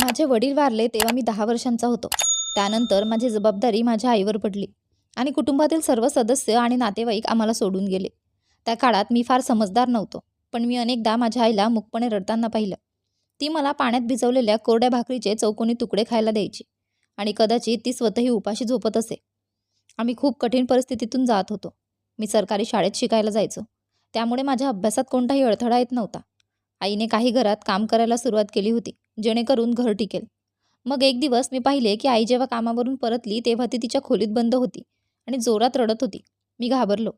माझे वडील वारले तेव्हा मी दहा वर्षांचा होतो. त्यानंतर माझी जबाबदारी माझ्या आईवर पडली आणि कुटुंबातील सर्व सदस्य आणि नातेवाईक आम्हाला सोडून गेले. त्या काळात मी फार समजदार नव्हतो पण मी अनेकदा माझ्या आईला मुकपणे रडताना पाहिलं. ती मला पाण्यात भिजवलेल्या कोरड्या भाकरीचे चौकोनी तुकडे खायला द्यायची आणि कदाचित ती स्वतःही उपाशी झोपत असे. आम्ही खूप कठीण परिस्थितीतून जात होतो. मी सरकारी शाळेत शिकायला जायचो. त्यामुळे माझ्या अभ्यासात कोणताही अडथळा येत नव्हता. आईने काही घरात काम करायला सुरुवात केली होती. जेणेकरून घर टिकेल. मग एक दिवस मी पाहिले की आई जेव्हा कामावरून परतली तेव्हा ती तिच्या खोलीत बंद होती आणि जोरात रडत होती. मी घाबरलो.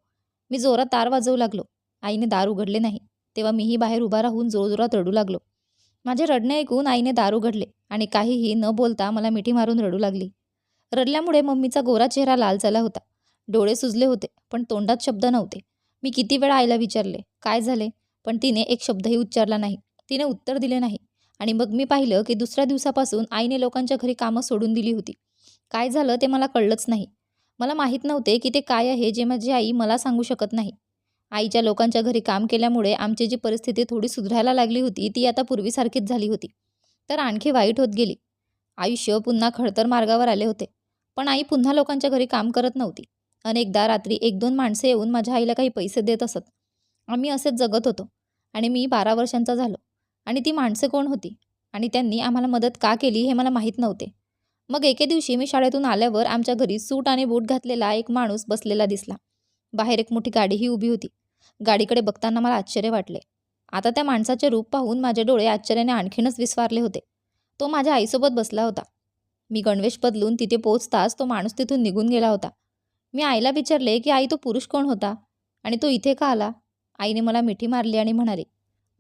मी जोरात दार वाजवू लागलो. आईने दार उघडले नाही. तेव्हा मीही बाहेर उभा राहून जोरजोरात रडू लागलो. माझे रडणे ऐकून आईने दार उघडले आणि काहीही न बोलता मला मिठी मारून रडू लागली. रडल्यामुळे मम्मीचा गोरा चेहरा लाल झाला होता. डोळे सुजले होते पण तोंडात शब्द नव्हते. मी किती वेळा आईला विचारले काय झाले? पण तिने एक शब्दही उच्चारला नाही. तिने उत्तर दिले नाही. आणि मग मी पाहिलं की दुसऱ्या दिवसापासून आईने लोकांच्या घरी कामं सोडून दिली होती. काय झालं ते मला कळलंच नाही. मला माहीत नव्हते की ते काय आहे जे माझी आई मला सांगू शकत नाही. आईच्या लोकांच्या घरी काम केल्यामुळे आमची जी परिस्थिती थोडी सुधारायला लागली होती ती आता पूर्वीसारखीच झाली होती. तर आणखी वाईट होत गेली. आयुष्य पुन्हा खडतर मार्गावर आले होते. पण आई पुन्हा लोकांच्या घरी काम करत नव्हती. अनेकदा रात्री एक दोन माणसे येऊन माझ्या आईला काही पैसे देत असत. आम्ही असेच जगत होतो. आणि मी बारा वर्षांचा झालो. आणि ती माणसं कोण होती? आणि त्यांनी आम्हाला मदत का केली हे मला माहीत नव्हते. मग एके दिवशी मी शाळेतून आल्यावर आमच्या घरी सूट आणि बूट घातलेला एक माणूस बसलेला दिसला. बाहेर एक मोठी गाडीही उभी होती. गाडीकडे बघताना मला आश्चर्य वाटले. आता त्या माणसाचे रूप पाहून माझे डोळे आश्चर्याने आणखीनच विस्वारले होते. तो माझ्या आईसोबत बसला होता. मी गणवेश बदलून तिथे पोचताच तो माणूस तिथून निघून गेला होता. मी आईला विचारले की आई तो पुरुष कोण होता? आणि तो इथे का आला? आईने मला मिठी मारली आणि म्हणाली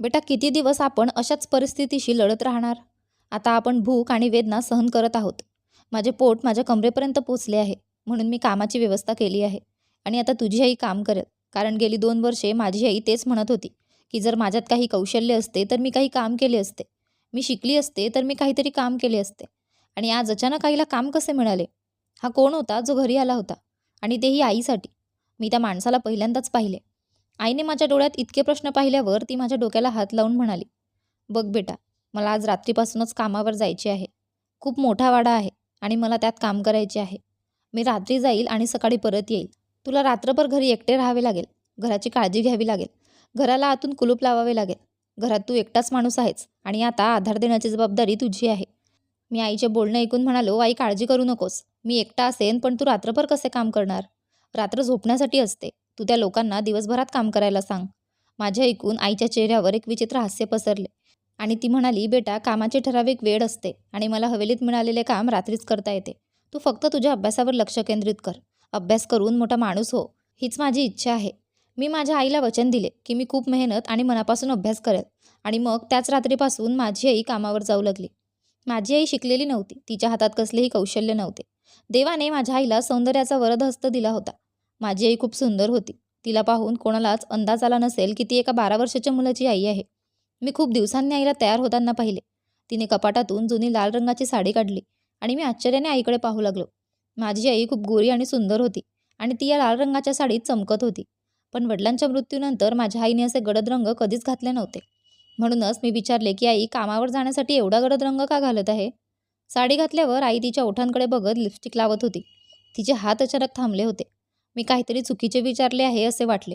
बेटा किती दिवस आपण अशाच परिस्थितीशी लढत राहणार? आता आपण भूक आणि वेदना सहन करत आहोत. माझे पोट माझ्या कमरेपर्यंत पोचले आहे. म्हणून मी कामाची व्यवस्था केली आहे. आणि आता तुझी आई काम करेल. कारण गेली दोन वर्षे माझी आई तेच म्हणत होती की जर माझ्यात काही कौशल्य असते तर मी काही काम केले असते. मी शिकली असते तर मी काहीतरी काम केले असते. आणि आज अचानक आईला काम कसे मिळाले? हा कोण होता जो घरी आला होता? आणि तेही आईसाठी. मी त्या माणसाला पहिल्यांदाच पाहिले. आईने माझ्या डोळ्यात इतके प्रश्न पाहिल्यावर ती माझ्या डोक्याला हात लावून म्हणाली बघ बेटा मला आज रात्रीपासूनच कामावर जायचे आहे. खूप मोठा वाडा आहे आणि मला त्यात काम करायचे आहे. मी रात्री जाईल आणि सकाळी परत येईल. तुला रात्रभर घरी एकटे राहावे लागेल. घराची काळजी घ्यावी लागेल. घराला आतून कुलूप लावावे लागेल. घरात तू एकटाच माणूस आहेस आणि आता आधार देण्याची जबाबदारी तुझी आहे. मी आईचे बोलणं ऐकून म्हणालो आई काळजी करू नकोस. मी एकटा असेन पण तू रात्रभर कसे काम करणार? रात्र झोपण्यासाठी असते. तू त्या लोकांना दिवसभरात काम करायला सांग. माझ्या ऐकून आईच्या चेहऱ्यावर एक विचित्र हास्य पसरले. आणि ती म्हणाली बेटा कामाची ठराविक वेळ असते आणि मला हवेलीत मिळालेले काम रात्रीच करता येते. तू फक्त तुझ्या अभ्यासावर लक्ष केंद्रित कर. अभ्यास करून मोठा माणूस हो. हीच माझी इच्छा आहे. मी माझ्या आईला वचन दिले की मी खूप मेहनत आणि मनापासून अभ्यास करेल. आणि मग त्याच रात्रीपासून माझी आई कामावर जाऊ लागली. माझी आई शिकलेली नव्हती. तिच्या हातात कसलेही कौशल्य नव्हते. देवाने माझ्या आईला सौंदर्याचा वरदहस्त दिला होता. माझी आई खूप सुंदर होती. तिला पाहून कोणालाच अंदाज आला नसेल की ती एका बारा वर्षाच्या मुलाची आई आहे. मी खूप दिवसांनी आईला तयार होताना पाहिले. तिने कपाटातून जुनी लाल रंगाची साडी काढली आणि मी आश्चर्याने आईकडे पाहू लागलो. माझी आई खूप गोरी आणि सुंदर होती आणि ती या लाल रंगाच्या साडीत चमकत होती. पण वडिलांच्या मृत्यूनंतर माझ्या आईने असे गडद रंग कधीच घातले नव्हते. म्हणूनच मी विचारले की आई कामावर जाण्यासाठी एवढा गडद रंग का घालत आहे? साडी घातल्यावर आई तिच्या ओठांकडे बघत लिपस्टिक लावत होती. तिचे हात अचानक थांबले होते. मी काहीतरी चुकीचे विचारले आहे असे वाटले.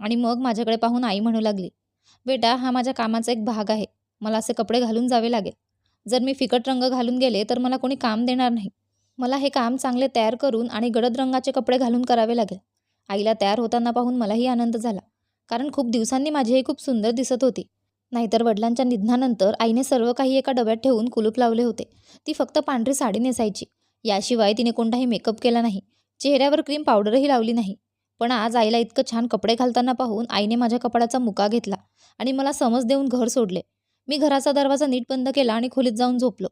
आणि मग माझ्याकडे पाहून आई म्हणू लागली बेटा हा माझ्या कामाचा एक भाग आहे. मला असे कपडे घालून जावे लागेल. जर मी फिकट रंग घालून गेले तर मला कोणी काम देणार नाही. मला हे काम चांगले तयार करून आणि गडद रंगाचे कपडे घालून करावे लागेल. आईला तयार होताना पाहून मलाही आनंद झाला कारण खूप दिवसांनी माझी आई खूप सुंदर दिसत होती. नाहीतर वडिलांच्या निधनानंतर आईने सर्व काही एका डब्यात ठेवून कुलूप लावले होते. ती फक्त पांढरी साडी नेसायची. याशिवाय तिने कोणताही मेकअप केला नाही. चेहऱ्यावर क्रीम पावडरही लावली नाही. पण आज आईला इतकं छान कपडे घालताना पाहून आईने माझ्या कपड्याचा मुका घेतला आणि मला समज देऊन घर सोडले. मी घराचा दरवाजा नीट बंद केला आणि खोलीत जाऊन झोपलो.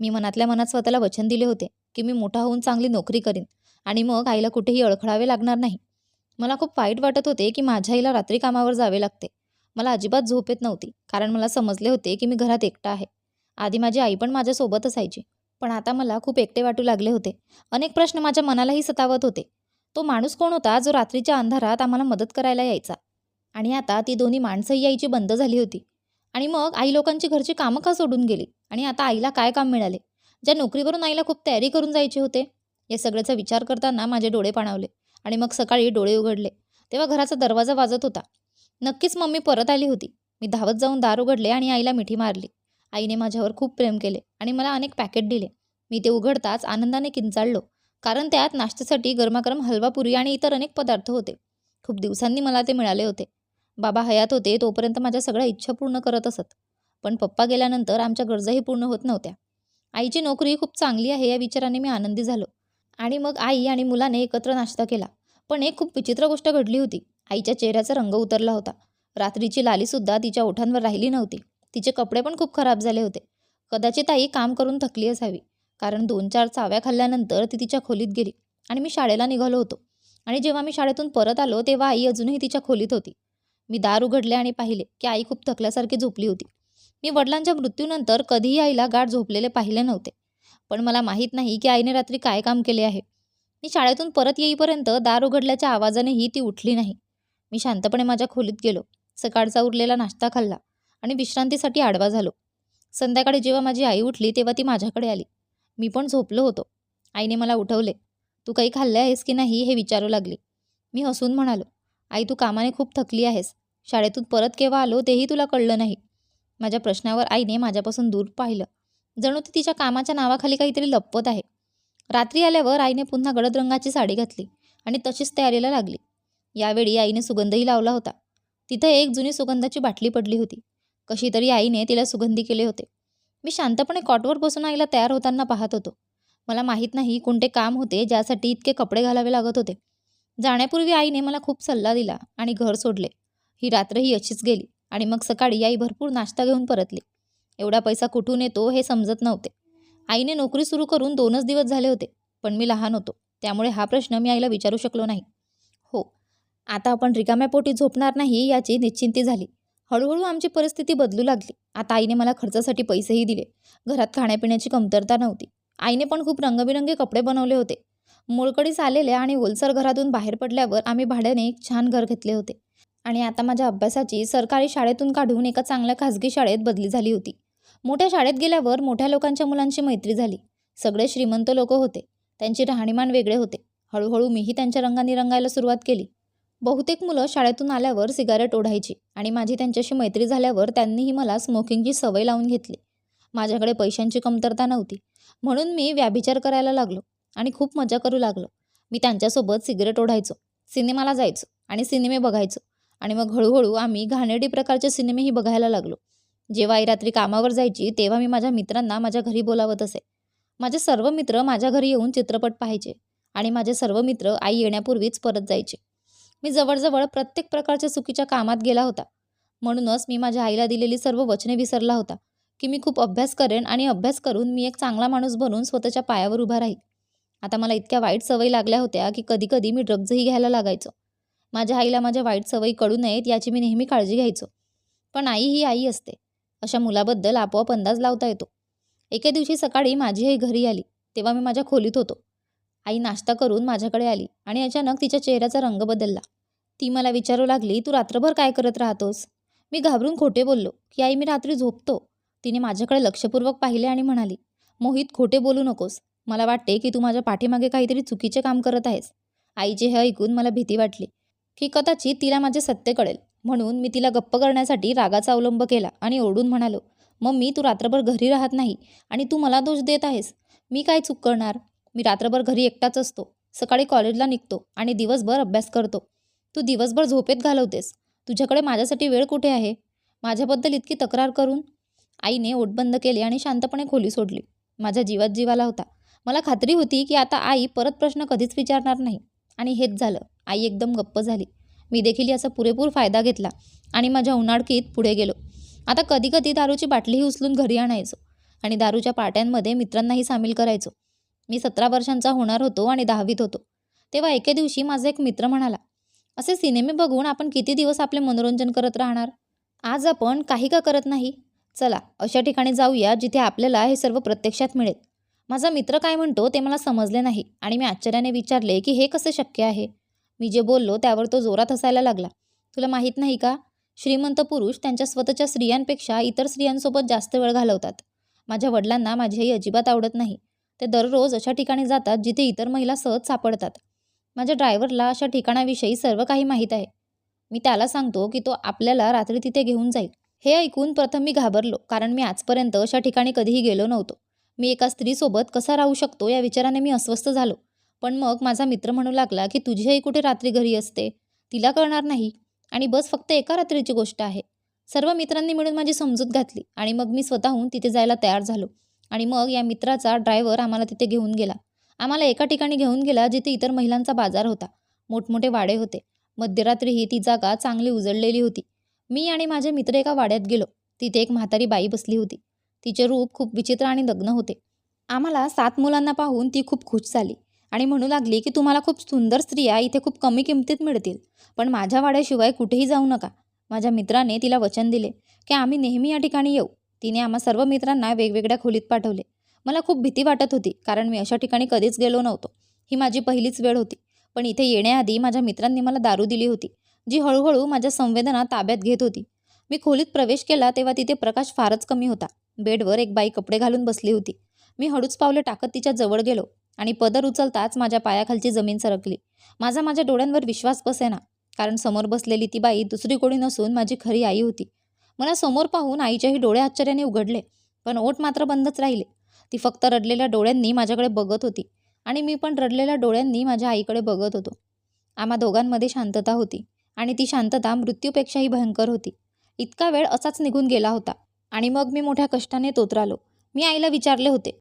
मी मनातल्या मनात स्वतःला वचन दिले होते की मी मोठा होऊन चांगली नोकरी करीन आणि मग आईला कुठेही अडखळावे लागणार नाही. मला खूप वाईट वाटत होते की माझ्या आईला रात्री कामावर जावे लागते. मला अजिबात झोप येत नव्हती कारण मला समजले होते की मी घरात एकटा आहे. आधी माझी आई पण माझ्यासोबत असायची. पण आता मला खूप एकटे वाटू लागले होते. अनेक प्रश्न माझ्या मनालाही सतावत होते. तो माणूस कोण होता जो रात्रीच्या अंधारात आम्हाला मदत करायला यायचा? आणि आता ती दोन्ही माणसंही यायची बंद झाली होती. आणि मग आई लोकांची घरची कामं का सोडून गेली? आणि आता आईला काय काम मिळाले? ज्या नोकरीवरून आईला खूप तयारी करून जायचे होते या सगळ्याचा विचार करताना माझे डोळे पाणावले. आणि मग सकाळी डोळे उघडले. तेव्हा घराचा दरवाजा वाजत होता. नक्कीच मम्मी परत आली होती. मी धावत जाऊन दार उघडले आणि आईला मिठी मारली. आईने माझ्यावर खूप प्रेम केले आणि मला अनेक पॅकेट दिले. मी ते उघडताच आनंदाने किंचाळलो कारण त्यात नाश्त्यासाठी गरमागरम हलवा पुरी आणि इतर अनेक पदार्थ होते. खूप दिवसांनी मला ते मिळाले होते. बाबा हयात होते तोपर्यंत माझ्या सगळ्या इच्छा पूर्ण करत असत. पण पप्पा गेल्यानंतर आमच्या गरजाही पूर्ण होत नव्हत्या. आईची नोकरी खूप चांगली आहे या विचाराने मी आनंदी झालो. आणि मग आई आणि मुलाने एकत्र नाश्ता केला. पण एक खूप विचित्र गोष्ट घडली होती. आईच्या चेहऱ्याचा रंग उतरला होता. रात्रीची लालीसुद्धा तिच्या ओठांवर राहिली नव्हती. तिचे कपडे पण खूप खराब झाले होते. कदाचित आई काम करून थकली असावी कारण दोन चार चाव्या खाल्ल्यानंतर ती तिच्या खोलीत गेली आणि मी शाळेला निघालो होतो. आणि जेव्हा मी शाळेतून परत आलो तेव्हा आई अजूनही तिच्या खोलीत होती. मी दार उघडले आणि पाहिले की आई खूप थकल्यासारखी झोपली होती. मी वडिलांच्या मृत्यूनंतर कधीही आईला गाठ झोपलेले पाहिले नव्हते. पण मला माहीत नाही की आईने रात्री काय काम केले आहे. मी शाळेतून परत येईपर्यंत दार उघडल्याच्या आवाजानेही ती उठली नाही. मी शांतपणे माझ्या खोलीत गेलो. सकाळचा उरलेला नाश्ता खाल्ला. आणि विश्रांतीसाठी आडवा झालो. संध्याकाळी जेव्हा माझी आई उठली तेव्हा ती माझ्याकडे आली. मी पण झोपलो होतो. आईने मला उठवले. तू काही खाल्ले आहेस की नाही हे विचारू लागली. मी हसून म्हणालो आई तू कामाने खूप थकली आहेस. शाळेतून परत केव्हा आलो तेही तुला कळलं नाही. माझ्या प्रश्नावर आईने माझ्यापासून दूर पाहिलं. जणू ती तिच्या कामाच्या नावाखाली काहीतरी लपवत आहे. रात्री आल्यावर आईने पुन्हा गडद रंगाची साडी घातली आणि तशीच तयारीला लागली. यावेळी आईने सुगंधही लावला होता. तिथं एक जुनी सुगंधाची बाटली पडली होती. कशी तरी आईने तिला सुगंधी केले होते. मी शांतपणे कॉटवर बसून आईला तयार होताना पाहत होतो. मला माहीत नाही कोणते काम होते ज्यासाठी इतके कपडे घालावे लागत होते. जाण्यापूर्वी आईने मला खूप सल्ला दिला आणि घर सोडले. ही रात्रही अशीच गेली आणि मग सकाळी आई भरपूर नाश्ता घेऊन परतली. एवढा पैसा कुठून येतो हे समजत नव्हते. आईने नोकरी सुरू करून दोनच दिवस झाले होते पण मी लहान होतो त्यामुळे हा प्रश्न मी आईला विचारू शकलो नाही. हो आता आपण रिकाम्या पोटी झोपणार नाही याची निश्चिंती झाली. हळूहळू आमची परिस्थिती बदलू लागली. आता आईने मला खर्चासाठी पैसेही दिले. घरात खाण्यापिण्याची कमतरता नव्हती. आईने पण खूप रंगबिरंगी कपडे बनवले होते. मोळकडीस आलेल्या आणि ओलसर घरातून बाहेर पडल्यावर आम्ही भाड्याने एक छान घर घेतले होते. आणि आता माझ्या अभ्यासाची सरकारी शाळेतून काढून एका चांगल्या खाजगी शाळेत बदली झाली होती. मोठ्या शाळेत गेल्यावर मोठ्या लोकांच्या मुलांची मैत्री झाली. सगळे श्रीमंत लोक होते. त्यांचे राहणीमान वेगळे होते. हळूहळू मीही त्यांच्या रंगाने रंगायला सुरुवात केली. बहुतेक मुलं शाळेतून आल्यावर सिगारेट ओढायची आणि माझी त्यांच्याशी मैत्री झाल्यावर त्यांनीही मला स्मोकिंगची सवय लावून घेतली. माझ्याकडे पैशांची कमतरता नव्हती. म्हणून मी व्याभिचार करायला लागलो आणि खूप मजा करू लागलो. मी त्यांच्यासोबत सिगरेट ओढायचो सिनेमाला जायचो आणि सिनेमे बघायचो. आणि मग हळूहळू आम्ही घाणेरडी प्रकारचे सिनेमेही बघायला लागलो. जेव्हा आई रात्री कामावर जायची तेव्हा मी माझ्या मित्रांना माझ्या घरी बोलावत असे. माझे सर्व मित्र माझ्या घरी येऊन चित्रपट पाहायचे आणि माझे सर्व मित्र आई येण्यापूर्वीच परत जायचे. मी जवळजवळ प्रत्येक प्रकारच्या चुकीच्या कामात गेला होता. म्हणूनच मी माझ्या आईला दिलेली सर्व वचने विसरला होता की मी खूप अभ्यास करेन आणि अभ्यास करून मी एक चांगला माणूस बनून स्वतःच्या पायावर उभा राहील. आता मला इतक्या वाईट सवयी लागल्या होत्या की कधीकधी मी ड्रग्जही घ्यायला लागायचो. माझ्या आईला माझ्या वाईट सवयी कळू नयेत याची मी नेहमी काळजी घ्यायचो. पण आई ही आई असते. अशा मुलाबद्दल आपोआप अंदाज लावता येतो. एके दिवशी सकाळी माझी आई घरी आली तेव्हा मी माझ्या खोलीत होतो. आई नाश्ता करून माझ्याकडे आली आणि अचानक तिच्या चेहऱ्याचा रंग बदलला. ती मला विचारू लागली तू रात्रभर काय करत राहतोस? मी घाबरून खोटे बोललो की आई मी रात्री झोपतो. तिने माझ्याकडे लक्षपूर्वक पाहिले आणि म्हणाली मोहित खोटे बोलू नकोस. मला वाटते की तू माझ्या पाठीमागे काहीतरी चुकीचे काम करत आहेस. आईचे हे ऐकून मला भीती वाटली की कदाचित तिला माझे सत्य कळेल. म्हणून मी तिला गप्प करण्यासाठी रागाचा अवलंब केला आणि ओरडून म्हणालो मम्मी तू रात्रभर घरी राहत नाही आणि तू मला दोष देत आहेस. मी काय चूक करणार? मी रात्रभर घरी एकटाच असतो. सकाळी कॉलेजला निघतो आणि दिवसभर अभ्यास करतो. तू दिवसभर झोपेत घालवतेस. तुझ्याकडे माझ्यासाठी वेळ कुठे आहे? माझ्याबद्दल इतकी तक्रार करून? आईने ओटबंद केली केले आणि शांतपणे खोली सोडली. माझ्या जीवात जीवाला होता. मला खात्री होती की आता आई परत प्रश्न कधीच विचारणार नाही. आणि हेच झालं. आई एकदम गप्प झाली. मी देखील याचा पुरेपूर फायदा घेतला आणि माझ्या उन्हाळकीत पुढे गेलो. आता कधी कधी दारूची बाटलीही उचलून घरी आणायचो आणि दारूच्या पार्ट्यांमध्ये मित्रांनाही सामील करायचो. मी सतरा वर्षांचा होणार होतो आणि दहावीत होतो. तेव्हा एके दिवशी माझा एक मित्र म्हणाला असे सिनेमे बघून आपण किती दिवस आपले मनोरंजन करत राहणार? आज आपण काही का करत नाही? चला अशा ठिकाणी जाऊया जिथे आपल्याला हे सर्व प्रत्यक्षात मिळेल. माझा मित्र काय म्हणतो ते मला समजले नाही आणि मी आश्चर्याने विचारले की हे कसे शक्य आहे? मी जे बोललो त्यावर तो जोरात हसायला लागला. तुला माहीत नाही का? श्रीमंत पुरुष त्यांच्या स्वतःच्या स्त्रियांपेक्षा इतर स्त्रियांसोबत जास्त वेळ घालवतात. माझ्या वडिलांना माझी आई अजिबात आवडत नाही. ते दररोज अशा ठिकाणी जातात जिथे इतर महिला सहज सापडतात. माझ्या ड्रायव्हरला अशा ठिकाणाविषयी सर्व काही माहीत आहे. मी त्याला सांगतो की तो आपल्याला रात्री तिथे घेऊन जाईल. हे ऐकून प्रथम मी घाबरलो कारण मी आजपर्यंत अशा ठिकाणी कधीही गेलो नव्हतो. मी एका स्त्रीसोबत कसा राहू शकतो या विचाराने मी अस्वस्थ झालो. पण मग माझा मित्र म्हणू लागला की तुझी आई कुठे रात्री घरी असते? तिला कळणार नाही. आणि बस फक्त एका रात्रीची गोष्ट आहे. सर्व मित्रांनी मिळून माझी समजूत घातली आणि मग मी स्वतःहून तिथे जायला तयार झालो. आणि मग या मित्राचा ड्रायव्हर आम्हाला तिथे घेऊन गेला. आम्हाला एका ठिकाणी घेऊन गेला जिथे इतर महिलांचा बाजार होता. मोठमोठे वाडे होते. मध्यरात्रीही ती जागा चांगली उजळलेली होती. मी आणि माझे मित्र एका वाड्यात गेलो. तिथे एक म्हातारी बाई बसली होती. तिचे रूप खूप विचित्र आणि दग्न होते. आम्हाला सात मुलांना पाहून ती खूप खुश झाली आणि म्हणू लागली की तुम्हाला खूप सुंदर स्त्रिया इथे खूप कमी किमतीत मिळतील. पण माझ्या वाड्याशिवाय कुठेही जाऊ नका. माझ्या मित्राने तिला वचन दिले की आम्ही नेहमी या ठिकाणी येऊ. तिने आम्हा सर्व मित्रांना वेगवेगळ्या खोलीत पाठवले. मला खूप भीती वाटत होती कारण मी अशा ठिकाणी कधीच गेलो नव्हतो. ही माझी पहिलीच वेळ होती. पण इथे येण्याआधी माझ्या मित्रांनी मला दारू दिली होती जी हळूहळू माझ्या संवेदना ताब्यात घेत होती. मी खोलीत प्रवेश केला तेव्हा तिथे प्रकाश फारच कमी होता. बेडवर एक बाई कपडे घालून बसली होती. मी हळूच पावले टाकत तिच्या जवळ गेलो आणि पदर उचलताच माझ्या पायाखालची जमीन सरकली. माझा माझ्या डोळ्यांवर विश्वास बसेना कारण समोर बसलेली ती बाई दुसरी कोणी नसून माझी खरी आई होती. मला समोर पाहून आईच्याही डोळे आश्चर्याने उघडले पण ओठ मात्र बंदच राहिले. ती फक्त रडलेल्या डोळ्यांनी माझ्याकडे बघत होती आणि मी पण रडलेल्या डोळ्यांनी माझ्या आईकडे बघत होतो. आम्हा दोघांमध्ये शांतता होती आणि ती शांतता मृत्यूपेक्षाही भयंकर होती. इतका वेळ असाच निघून गेला होता आणि मग मी मोठ्या कष्टाने तोतरालो. मी आईला विचारले होते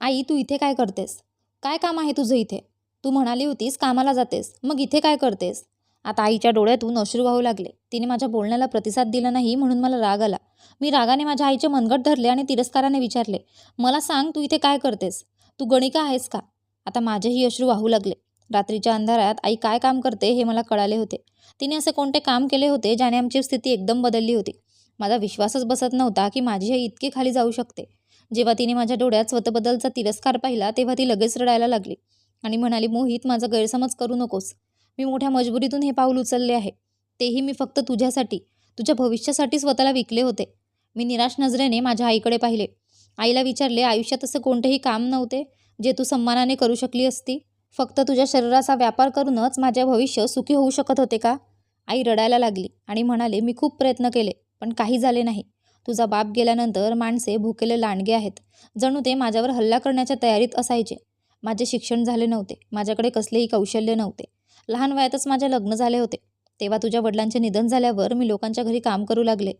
आई तू इथे काय करतेस? काय काम आहे तुझं इथे? तू म्हणाली होतीस कामाला जातेस मग इथे काय करतेस? आता आईच्या डोळ्यातून अश्रू वाहू लागले. तिने माझ्या बोलण्याला प्रतिसाद दिला नाही म्हणून मला राग आला. मी रागाने माझ्या आईचे मनगट धरले आणि तिरस्काराने विचारले मला सांग तू इथे काय करतेस? तू गणिका आहेस का? आता माझेही अश्रू वाहू लागले. रात्रीच्या अंधारात आई काय काम करते हे मला कळाले होते. तिने असे कोणते काम केले होते ज्याने आमची स्थिती एकदम बदलली होती? माझा विश्वासच बसत नव्हता की माझी आई इतकी खाली जाऊ शकते. जेव्हा तिने माझ्या डोळ्यात स्वतःबद्दलचा तिरस्कार पाहिला तेव्हा ती लगेच रडायला लागली आणि म्हणाली मोहित माझा गैरसमज करू नकोस. मी मोठ्या मजबुरीतून हे पाऊल उचलले आहे. तेही मी फक्त तुझ्यासाठी तुझ्या भविष्यासाठी स्वतःला विकले होते. मी निराश नजरेने माझ्या आईकडे पाहिले. आईला विचारले आयुष्यात असं कोणतेही काम नव्हते जे तू सन्मानाने करू शकली असती? फक्त तुझ्या शरीराचा व्यापार करूनच माझे भविष्य सुखी होऊ शकत होते का? आई रडायला लागली आणि म्हणाले मी खूप प्रयत्न केले पण काही झाले नाही. तुझा बाप गेल्यानंतर माणसे भुकेले लांडगे आहेत. जणू ते माझ्यावर हल्ला करण्याच्या तयारीत असायचे. माझे शिक्षण झाले नव्हते. माझ्याकडे कसलेही कौशल्य नव्हते. लहान वयातच माझे लग्न झाले होते. तेव्हा तुझ्या वडिलांचे निधन झाल्यावर मी लोकांच्या घरी काम करू लागले.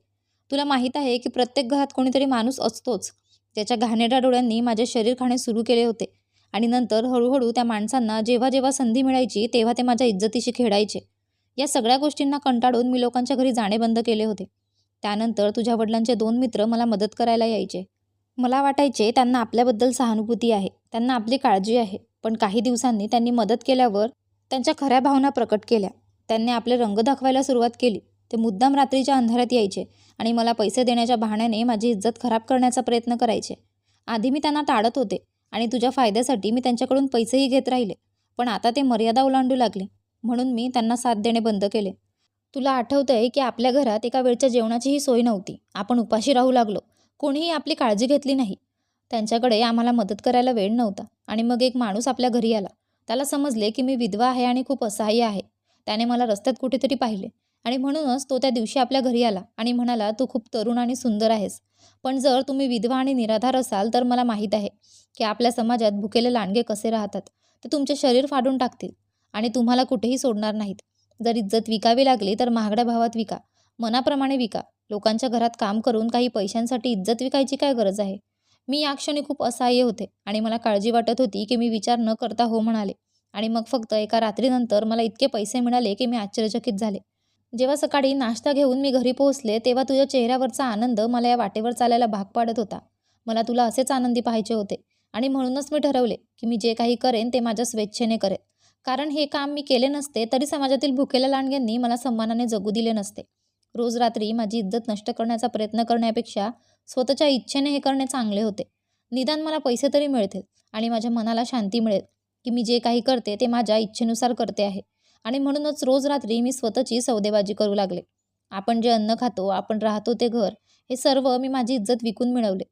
तुला माहीत आहे की प्रत्येक घरात कोणीतरी माणूस असतोच. त्याच्या घाणेरड्या डोळ्यांनी माझे शरीर खाणे सुरू केले होते. आणि नंतर हळूहळू त्या माणसांना जेव्हा जेव्हा संधी मिळायची तेव्हा ते माझ्या इज्जतीशी खेळायचे. या सगळ्या गोष्टींना कंटाळून मी लोकांच्या घरी जाणे बंद केले होते. त्यानंतर तुझ्या वडिलांचे दोन मित्र मला मदत करायला यायचे. मला वाटायचे त्यांना आपल्याबद्दल सहानुभूती आहे. त्यांना आपली काळजी आहे. पण काही दिवसांनी त्यांनी मदत केल्यावर त्यांच्या खऱ्या भावना प्रकट केल्या. त्यांनी आपले रंग दाखवायला सुरुवात केली. ते मुद्दाम रात्रीच्या अंधारात यायचे आणि मला पैसे देण्याच्या बहाण्याने माझी इज्जत खराब करण्याचा प्रयत्न करायचे. आधी मी त्यांना टाळत होते आणि तुझ्या फायद्यासाठी मी त्यांच्याकडून पैसेही घेत राहिले. पण आता ते मर्यादा ओलांडू लागले. म्हणून मी त्यांना साथ देणे बंद केले. तुला आठवतं आहे की आपल्या घरात एका वेळच्या जेवणाचीही सोय नव्हती. आपण उपाशी राहू लागलो. कोणीही आपली काळजी घेतली नाही. त्यांच्याकडे आम्हाला मदत करायला वेळ नव्हता आणि मग एक माणूस आपल्या घरी आला. त्याला समजले की मी विधवा आहे आणि खूप असहाय्य आहे. त्याने मला रस्त्यात कुठेतरी पाहिले. आणि म्हणूनच तो त्या दिवशी आपल्या घरी आला आणि म्हणाला तू खूप तरुण आणि सुंदर आहेस. पण जर तुम्ही विधवा आणि निराधार असाल तर मला माहीत आहे की आपल्या समाजात भुकेले लांडगे कसे राहतात. ते तुमचे शरीर फाडून टाकतील आणि तुम्हाला कुठेही सोडणार नाहीत. जर इज्जत विकावी लागली तर महागड्या भावात विका. मनाप्रमाणे विका. लोकांच्या घरात काम करून काही पैशांसाठी इज्जत विकायची काय गरज आहे? मी या क्षणी खूप असहाय्य होते आणि मला काळजी वाटत होती की मी विचार न करता हो म्हणाले. आणि मग फक्त एका रात्रीनंतर मला इतके पैसे मिळाले की मी आश्चर्यचकित झाले. जेव्हा सकाळी नाश्ता घेऊन मी घरी पोहोचले तेव्हा तुझ्या चेहऱ्यावरचा आनंद मला या वाटेवर चालायला भाग पाडत होता. मला तुला असेच आनंदी पाहायचे होते. आणि म्हणूनच मी ठरवले की मी जे काही करेन ते माझ्या स्वेच्छेने करेन. कारण हे काम मी केले नसते तरी समाजातील भुकेल्या लांडग्यांनी मला सन्मानाने जगू दिले नसते. रोज रात्री माझी इज्जत नष्ट करण्याचा प्रयत्न करण्यापेक्षा स्वतःच्या इच्छेने हे करणे चांगले होते. निदान मला पैसे तरी मिळतील आणि माझ्या मनाला शांती मिळेल की मी जे काही करते ते माझ्या इच्छेनुसार करते आहे. आणि म्हणूनच रोज रात्री मी स्वतःची सौदेबाजी करू लागले. आपण जे अन्न खातो आपण राहतो ते घर हे सर्व मी माझी इज्जत विकून मिळवले.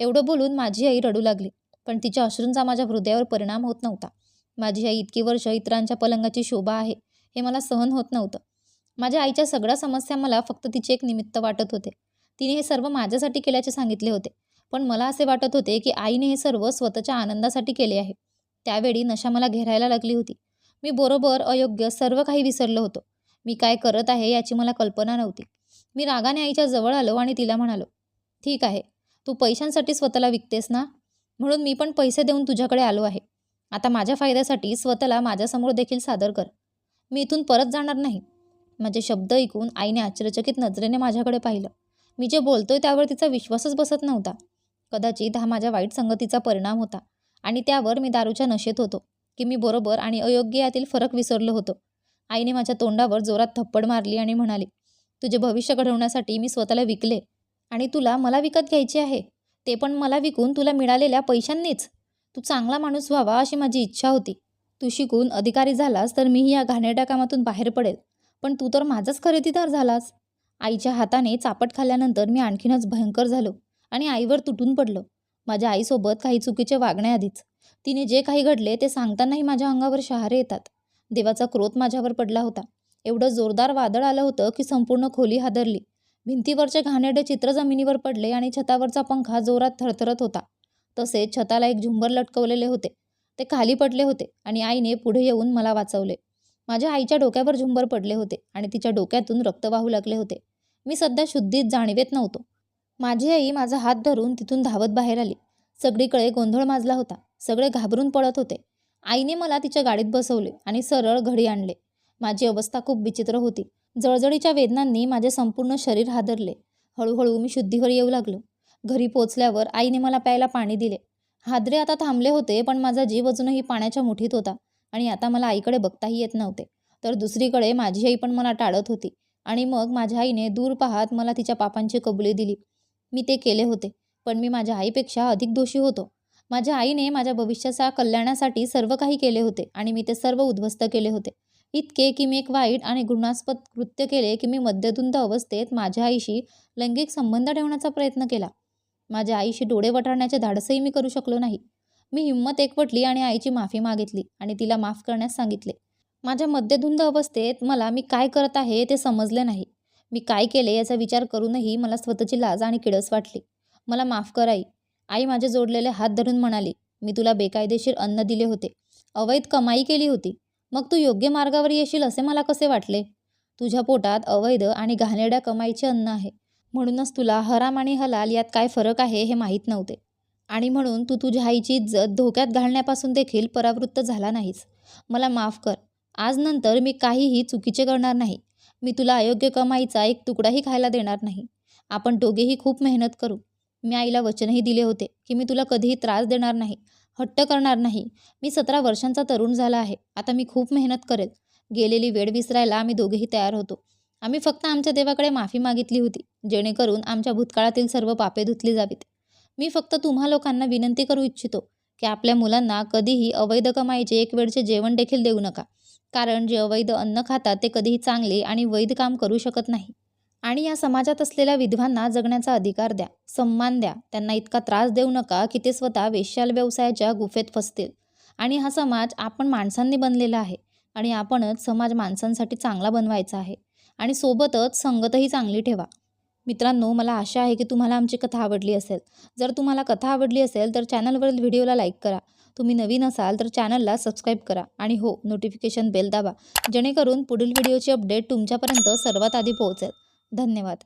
एवढं बोलून माझी आई रडू लागली. पण तिच्या अश्रूंचा माझ्या हृदयावर परिणाम होत नव्हता. माझी आई इतकी वर्ष इतरांच्या पलंगाची शोभा आहे हे मला सहन होत नव्हतं. माझ्या आईच्या सगळ्या समस्या मला फक्त तिचे एक निमित्त वाटत होते. तिने हे सर्व माझ्यासाठी केल्याचे सांगितले होते. पण मला असे वाटत होते की आईने हे सर्व स्वतःच्या आनंदासाठी केले आहे. त्यावेळी नशा मला घेरायला लागली होती. मी बरोबर अयोग्य सर्व काही विसरलो होतो. मी काय करत आहे याची मला कल्पना नव्हती. मी रागाने आईच्या जवळ आलो आणि तिला म्हणालो ठीक आहे तू पैशांसाठी स्वतःला विकतेस ना? म्हणून मी पण पैसे देऊन तुझ्याकडे आलो आहे. आता माझ्या फायद्यासाठी स्वतःला माझ्यासमोर देखील सादर कर. मी इथून परत जाणार नाही. माझे शब्द ऐकून आईने आश्चर्यचकित नजरेने माझ्याकडे पाहिलं. मी जे बोलतोय त्यावर तिचा विश्वासच बसत नव्हता. कदाचित हा माझ्या वाईट संगतीचा परिणाम होता आणि त्यावर मी दारूच्या नशेत होतो की मी बरोबर आणि अयोग्य यातील फरक विसरलो होतो. आईने माझ्या तोंडावर जोरात थप्पड मारली आणि म्हणाली तुझे भविष्य घडवण्यासाठी मी स्वतःला विकले आणि तुला मला विकत घ्यायचे आहे. ते पण मला विकून तुला मिळालेल्या पैशांनीच. तू चांगला माणूस व्हावा अशी माझी इच्छा होती. तू शिकून अधिकारी झालास तर मीही या घाणेरड्या कामातून बाहेर पडेल. पण तू तर माझाच खरेदीदार झालास. आईच्या हाताने चापट खाल्ल्यानंतर मी आणखीनच भयंकर झालो आणि आईवर तुटून पडलो. माझ्या आईसोबत काही चुकीचे वागण्याआधीच. तिने जे काही घडले ते सांगतानाही माझ्या अंगावर शहारे येतात. देवाचा क्रोध माझ्यावर पडला होता. एवढं जोरदार वादळ आलं होतं की संपूर्ण खोली हादरली. भिंतीवरचे घाणेरडे चित्र जमिनीवर पडले आणि छतावरचा पंखा जोरात थरथरत होता. तसेच छताला एक झुंबर लटकवलेले होते. ते खाली पडले होते आणि आईने पुढे येऊन मला वाचवले. माझ्या आईच्या डोक्यावर झुंबर पडले होते आणि तिच्या डोक्यातून रक्त वाहू लागले होते. मी सध्या शुद्धीत जाणीवेत नव्हतो. माझी आई माझा हात धरून तिथून धावत बाहेर आली. सगळीकडे गोंधळ माजला होता. सगळे घाबरून पडत होते. आईने मला तिच्या गाडीत बसवले आणि सरळ घडी आणले. माझी अवस्था खूप विचित्र होती. जळजळीच्या वेदनांनी माझे संपूर्ण शरीर हादरले. हळूहळू मी शुद्धीवर येऊ लागलो. घरी पोचल्यावर आईने मला प्यायला पाणी दिले. हादरे आता थांबले होते पण माझा जीव अजूनही पाण्याच्या मुठीत होता आणि आता मला आईकडे बघताही येत नव्हते. तर दुसरीकडे माझी आई पण मला टाळत होती. आणि मग माझ्या आईने दूर पाहत मला तिच्या पापांची कबुली दिली. मी ते केले होते पण मी माझ्या आईपेक्षा अधिक दोषी होतो. माझ्या आईने माझ्या भविष्याच्या कल्याणासाठी सर्व काही केले होते आणि मी ते सर्व उद्ध्वस्त केले होते. इतके की मी एक वाईट आणि घृणास्पद कृत्य केले की मी मद्यधुंद अवस्थेत माझ्या आईशी लैंगिक संबंध ठेवण्याचा प्रयत्न केला. माझ्या आईशी डोळे वटाळण्याचे धाडसही मी करू शकलो नाही. मी हिंमत एकवटली आणि आईची माफी मागितली आणि तिला माफ करण्यास सांगितले. माझ्या मध्यधुंद अवस्थेत मला मी काय करत आहे ते समजले नाही. मी काय केले याचा विचार करूनही मला स्वतःची लाज आणि किळस वाटली. मला माफ कर आई. आई माझे जोडलेले हात धरून म्हणाली मी तुला बेकायदेशीर अन्न दिले होते. अवैध कमाई केली होती. मग तू योग्य मार्गावर येशील असे मला कसे वाटले? तुझ्या पोटात अवैध आणि घाणेरड्या कमाईचे अन्न आहे. म्हणूनच तुला हराम आणि हलाल यात काय फरक आहे हे माहीत नव्हते. आणि म्हणून तू तुझ्या आईची इज्जत धोक्यात घालण्यापासून देखील परावृत्त झाला नाहीस. मला माफ कर. आज नंतर मी काहीही चुकीचे करणार नाही. मी तुला अयोग्य कमाईचा एक तुकडाही खायला देणार नाही. आपण दोघेही खूप मेहनत करू. मी आईला वचनही दिले होते की मी तुला कधीही त्रास देणार नाही हट्ट करणार नाही. मी सतरा वर्षांचा तरुण झाला आहे. आता मी खूप मेहनत करेल. गेलेली वेळ विसरायला आम्ही दोघेही तयार होतो. आम्ही फक्त आमच्या देवाकडे माफी मागितली होती जेणेकरून आमच्या भूतकाळातील सर्व पापे धुतली जावीत. मी फक्त तुम्हा लोकांना विनंती करू इच्छितो की आपल्या मुलांना कधीही अवैध कमाईचे एक वेळचे जेवण देखील देऊ नका. कारण जे अवैध अन्न खातात ते कधीही चांगले आणि वैध काम करू शकत नाही. आणि या समाजात असलेल्या विधवांना जगण्याचा अधिकार द्या सन्मान द्या. त्यांना इतका त्रास देऊ नका की ते स्वतः वेश्याल व्यवसायाच्या गुफेत फसतील. आणि हा समाज आपण माणसांनी बनलेला आहे आणि आपणच समाज माणसांसाठी चांगला बनवायचा आहे. आणि सोबतच संगतही चांगली ठेवा. मित्रांनो मला आशा आहे की तुम्हाला आमची कथा आवडली असेल. जर तुम्हाला कथा आवडली असेल तर चॅनलवरील व्हिडिओला लाईक करा. तुम्ही नवीन असाल तर चॅनलला सबस्क्राईब करा आणि हो नोटिफिकेशन बेल दाबा जेणेकरून पुढील व्हिडिओची अपडेट तुमच्यापर्यंत सर्वात आधी पोहोचेल. धन्यवाद.